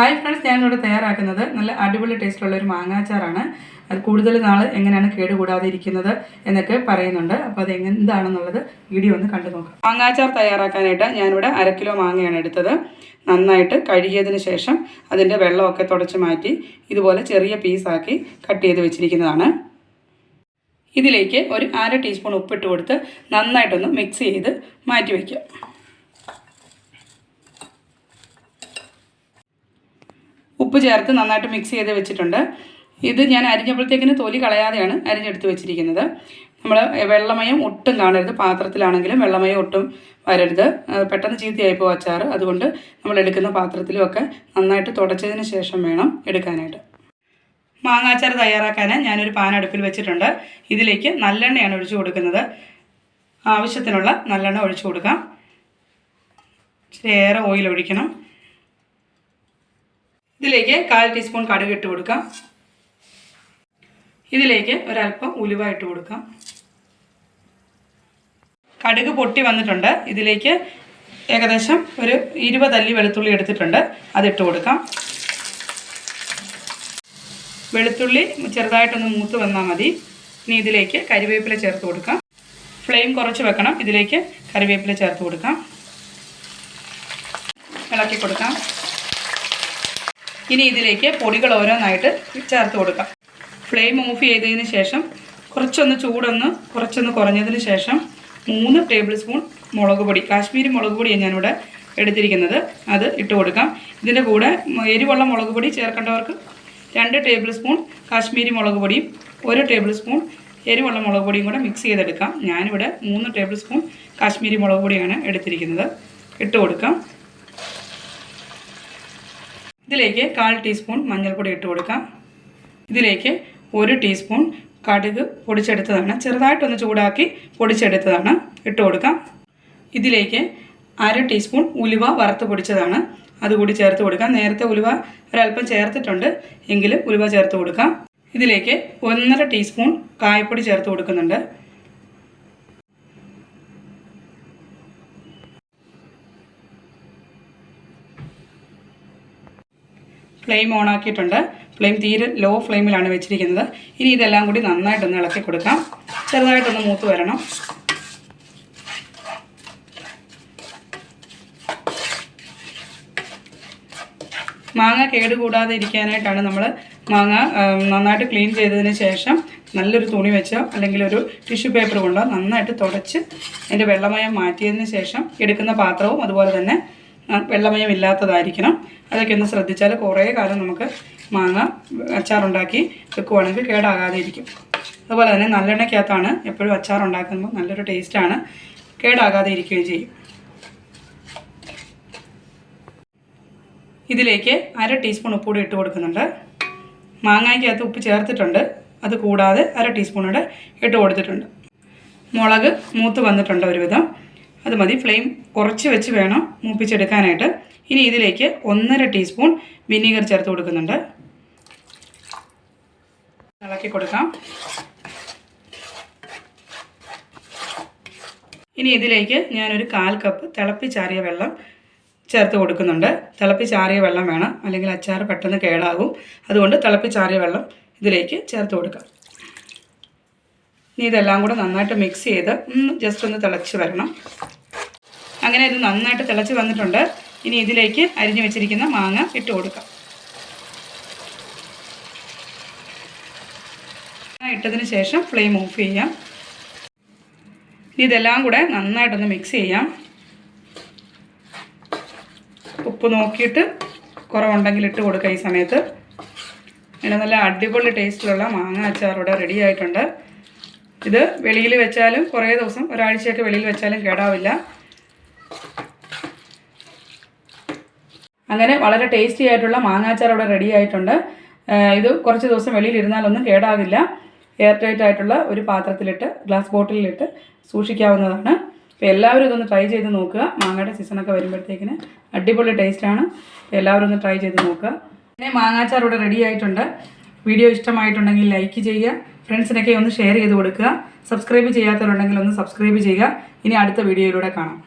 Hi friends ഞാനിവിടെ തയ്യാറാക്കുന്നത് നല്ല അടിപൊളി ടേസ്റ്റുള്ള ഒരു മാങ്ങാച്ചാറാണ്. അത് കൂടുതൽ നാൾ എങ്ങനെയാണ് കേടുകൂടാതെ ഇരിക്കുന്നത് എന്നൊക്കെ പറയുന്നുണ്ട്. അപ്പോൾ അത് എന്താണെന്നുള്ളത് വീഡിയോ ഒന്ന് കണ്ടു നോക്കാം. മാങ്ങാച്ചാർ തയ്യാറാക്കാനായിട്ട് ഞാനിവിടെ അര കിലോ മാങ്ങയാണ് എടുത്തത്. നന്നായിട്ട് കഴുകിയതിന് ശേഷം അതിന്റെ വെള്ളമൊക്കെ തുടച്ച് മാറ്റി ഇതുപോലെ ചെറിയ പീസാക്കി കട്ട് ചെയ്ത് വെച്ചിരിക്കുന്നതാണ്. ഇതിലേക്ക് ഒരു അര ടീസ്പൂൺ ഉപ്പിട്ട് കൊടുത്ത് നന്നായിട്ടൊന്ന് മിക്സ് ചെയ്ത് മാറ്റി വയ്ക്കുക. ഉപ്പ് ചേർത്ത് നന്നായിട്ട് മിക്സ് ചെയ്ത് വെച്ചിട്ടുണ്ട്. ഇത് ഞാൻ അരിഞ്ഞപ്പോഴത്തേക്കിന് തൊലി കളയാതെയാണ് അരിഞ്ഞെടുത്ത് വെച്ചിരിക്കുന്നത്. നമ്മൾ വെള്ളമയം ഒട്ടും കാണരുത്. പാത്രത്തിലാണെങ്കിലും വെള്ളമയം ഒട്ടും വരരുത്. പെട്ടെന്ന് ചീത്തയായി പോകും അച്ചാർ അതുകൊണ്ട് നമ്മൾ എടുക്കുന്ന പാത്രത്തിലുമൊക്കെ നന്നായിട്ട് തുടച്ചതിന് ശേഷം വേണം എടുക്കാനായിട്ട്. മാങ്ങാച്ചാർ തയ്യാറാക്കാൻ ഞാനൊരു പാൻ അടുപ്പിൽ വെച്ചിട്ടുണ്ട്. ഇതിലേക്ക് നല്ലെണ്ണയാണ് ഒഴിച്ചു കൊടുക്കുന്നത്. ആവശ്യത്തിനുള്ള നല്ലെണ്ണ ഒഴിച്ചു കൊടുക്കാം. ഇച്ചിരി ഏറെ ഓയിൽ ഒഴിക്കണം. ഇതിലേക്ക് കാൽ ടീസ്പൂൺ കടുക് ഇട്ട് കൊടുക്കാം. ഇതിലേക്ക് ഒരല്പം ഉലുവ ഇട്ട് കൊടുക്കാം. കടുക് പൊട്ടി വന്നിട്ടുണ്ട്. ഇതിലേക്ക് ഏകദേശം ഒരു ഇരുപതല്ലി വെളുത്തുള്ളി എടുത്തിട്ടുണ്ട്. അതിട്ട് കൊടുക്കാം. വെളുത്തുള്ളി ചെറുതായിട്ടൊന്ന് മൂത്ത് വന്നാൽ മതി. ഇനി ഇതിലേക്ക് കരിവേപ്പില ചേർത്ത് കൊടുക്കാം. ഫ്ലെയിം കുറച്ച് വെക്കണം. ഇതിലേക്ക് കറിവേപ്പില ചേർത്ത് കൊടുക്കാം. ഇളക്കി കൊടുക്കാം. ഇനി ഇതിലേക്ക് പൊടികൾ ഓരോന്നായിട്ട് ചേർത്ത് കൊടുക്കാം. ഫ്ലെയിം ഓഫ് ചെയ്തതിന് ശേഷം കുറച്ചൊന്ന് ചൂടൊന്ന് കുറച്ചൊന്ന് കുറഞ്ഞതിന് ശേഷം മൂന്ന് ടേബിൾ സ്പൂൺ മുളക് പൊടി. കാശ്മീരി മുളക് പൊടിയാണ് ഞാനിവിടെ എടുത്തിരിക്കുന്നത്. അത് ഇട്ട് കൊടുക്കാം. ഇതിന്റെ കൂടെ എരിവുള്ള മുളക് പൊടി ചേർക്കേണ്ടവർക്ക് രണ്ട് ടേബിൾ സ്പൂൺ കാശ്മീരി മുളക് പൊടിയും ഒരു ടേബിൾ സ്പൂൺ എരിവുള്ള മുളക് പൊടിയും കൂടെ മിക്സ് ചെയ്തെടുക്കാം. ഞാനിവിടെ മൂന്ന് ടേബിൾ സ്പൂൺ കാശ്മീരി മുളക് പൊടിയാണ് എടുത്തിരിക്കുന്നത്. ഇട്ട് കൊടുക്കാം. ഇതിലേക്ക് കാൽ ടീസ്പൂൺ മഞ്ഞൾപ്പൊടി ഇട്ട് കൊടുക്കാം. ഇതിലേക്ക് ഒരു ടീസ്പൂൺ കടുക് പൊടിച്ചെടുത്തതാണ്. ചെറുതായിട്ടൊന്ന് ചൂടാക്കി പൊടിച്ചെടുത്തതാണ് ഇട്ട് കൊടുക്കാം. ഇതിലേക്ക് അര ടീസ്പൂൺ ഉലുവ വറുത്ത് പൊടിച്ചതാണ്. അതുകൂടി ചേർത്ത് കൊടുക്കാം. നേരത്തെ ഉലുവ ഒരല്പം ചേർത്തിട്ടുണ്ട്. എങ്കിലും ഉലുവ ചേർത്ത് കൊടുക്കാം. ഇതിലേക്ക് ഒന്നര ടീസ്പൂൺ കായപ്പൊടി ചേർത്ത് കൊടുക്കുന്നുണ്ട്. ഫ്ലെയിം ഓൺ ആക്കിയിട്ടുണ്ട്. ഫ്ലെയിം തീരെ ലോ ഫ്ലെയിമിലാണ് വെച്ചിരിക്കുന്നത്. ഇനി ഇതെല്ലാം കൂടി നന്നായിട്ടൊന്ന് ഇളക്കി കൊടുക്കാം. ചെറുതായിട്ടൊന്ന് മൂത്ത് വരണം. മാങ്ങ കേടുകൂടാതെ ഇരിക്കാനായിട്ടാണ് നമ്മൾ മാങ്ങ നന്നായിട്ട് ക്ലീൻ ചെയ്തതിന് ശേഷം നല്ലൊരു തുണി വെച്ചോ അല്ലെങ്കിൽ ഒരു ടിഷ്യൂ പേപ്പർ കൊണ്ടോ നന്നായിട്ട് തുടച്ച് അതിന്റെ വെള്ളമയം മാറ്റിയതിന് ശേഷം എടുക്കുന്ന പാത്രവും അതുപോലെ തന്നെ വെള്ളമയം ഇല്ലാത്തതായിരിക്കണം. അതൊക്കെ ഒന്ന് ശ്രദ്ധിച്ചാൽ കുറേ കാലം നമുക്ക് മാങ്ങ അച്ചാറുണ്ടാക്കി വെക്കുവാണെങ്കിൽ കേടാകാതെ ഇരിക്കും അതുപോലെ തന്നെ നല്ലെണ്ണയ്ക്കകത്താണ് എപ്പോഴും അച്ചാറുണ്ടാക്കുമ്പോൾ നല്ലൊരു ടേസ്റ്റാണ്. കേടാകാതെ ഇരിക്കുകയും ചെയ്യും. ഇതിലേക്ക് അര ടീസ്പൂൺ ഉപ്പുകൂടി ഇട്ട് കൊടുക്കുന്നുണ്ട്. മാങ്ങയ്ക്കകത്ത് ഉപ്പ് ചേർത്തിട്ടുണ്ട്. അത് കൂടാതെ അര ടീസ്പൂൺ കൂടെ ഇട്ട് കൊടുത്തിട്ടുണ്ട്. മുളക് മൂത്ത് വന്നിട്ടുണ്ട് ഒരുവിധം. അത് മതി. ഫ്ലെയിം കുറച്ച് വെച്ച് വേണം മൂപ്പിച്ചെടുക്കാനായിട്ട്. ഇനി ഇതിലേക്ക് ഒന്നര ടീസ്പൂൺ വിനീഗർ ചേർത്ത് കൊടുക്കുന്നുണ്ട്. ഇളക്കി കൊടുക്കാം. ഇനി ഇതിലേക്ക് ഞാനൊരു കാൽ കപ്പ് തിളപ്പിച്ചാറിയ വെള്ളം ചേർത്ത് കൊടുക്കുന്നുണ്ട്. തിളപ്പിച്ചാറിയ വെള്ളം വേണം. അല്ലെങ്കിൽ അച്ചാർ പെട്ടെന്ന് കേടാകും. അതുകൊണ്ട് തിളപ്പിച്ചാറിയ വെള്ളം ഇതിലേക്ക് ചേർത്ത് കൊടുക്കാം. ഇനി ഇതെല്ലാം കൂടെ നന്നായിട്ട് മിക്സ് ചെയ്ത് ഒന്ന് ജസ്റ്റ് ഒന്ന് തിളച്ച് വരണം. അങ്ങനെ ഇത് നന്നായിട്ട് തിളച്ച് വന്നിട്ടുണ്ട്. ഇനി ഇതിലേക്ക് അരിഞ്ഞു വെച്ചിരിക്കുന്ന മാങ്ങ ഇട്ട് കൊടുക്കാം. ഇട്ടതിന് ശേഷം ഫ്ലെയിം ഓഫ് ചെയ്യാം. ഇതെല്ലാം കൂടെ നന്നായിട്ടൊന്ന് മിക്സ് ചെയ്യാം. ഉപ്പ് നോക്കിയിട്ട് കുറവുണ്ടെങ്കിൽ ഇട്ട് കൊടുക്കുക ഈ സമയത്ത്. ഇങ്ങനെ നല്ല അടിപൊളി ടേസ്റ്റിലുള്ള മാങ്ങ അച്ചാർ ഇവിടെ റെഡി ആയിട്ടുണ്ട്. ഇത് വെളിയിൽ വെച്ചാലും കുറേ ദിവസം ഒരാഴ്ചയൊക്കെ വെളിയിൽ വെച്ചാലും കേടാവില്ല. അങ്ങനെ വളരെ ടേസ്റ്റി ആയിട്ടുള്ള മാങ്ങാച്ചാർ ഇവിടെ റെഡി ആയിട്ടുണ്ട്. ഇത് കുറച്ച് ദിവസം വെളിയിൽ ഇരുന്നാലൊന്നും കേടാകില്ല എയർ ടൈറ്റ് ആയിട്ടുള്ള ഒരു പാത്രത്തിലിട്ട് ഗ്ലാസ് ബോട്ടിലിട്ട് സൂക്ഷിക്കാവുന്നതാണ്. അപ്പോൾ എല്ലാവരും ഇതൊന്ന് ട്രൈ ചെയ്ത് നോക്കുക. മാങ്ങയുടെ സീസണൊക്കെ വരുമ്പോഴത്തേക്കിന് അടിപൊളി ടേസ്റ്റാണ് എല്ലാവരും ഒന്ന് ട്രൈ ചെയ്ത് നോക്കുക. പിന്നെ മാങ്ങാച്ചാർ ഇവിടെ റെഡി ആയിട്ടുണ്ട്. വീഡിയോ ഇഷ്ടമായിട്ടുണ്ടെങ്കിൽ ലൈക്ക് ചെയ്യുക. ഫ്രണ്ട്സിനൊക്കെ ഒന്ന് ഷെയർ ചെയ്ത് കൊടുക്കുക. സബ്സ്ക്രൈബ് ചെയ്യാത്തവരുണ്ടെങ്കിൽ ഒന്ന് സബ്സ്ക്രൈബ് ചെയ്യുക. ഇനി അടുത്ത വീഡിയോയിലൂടെ കാണാം.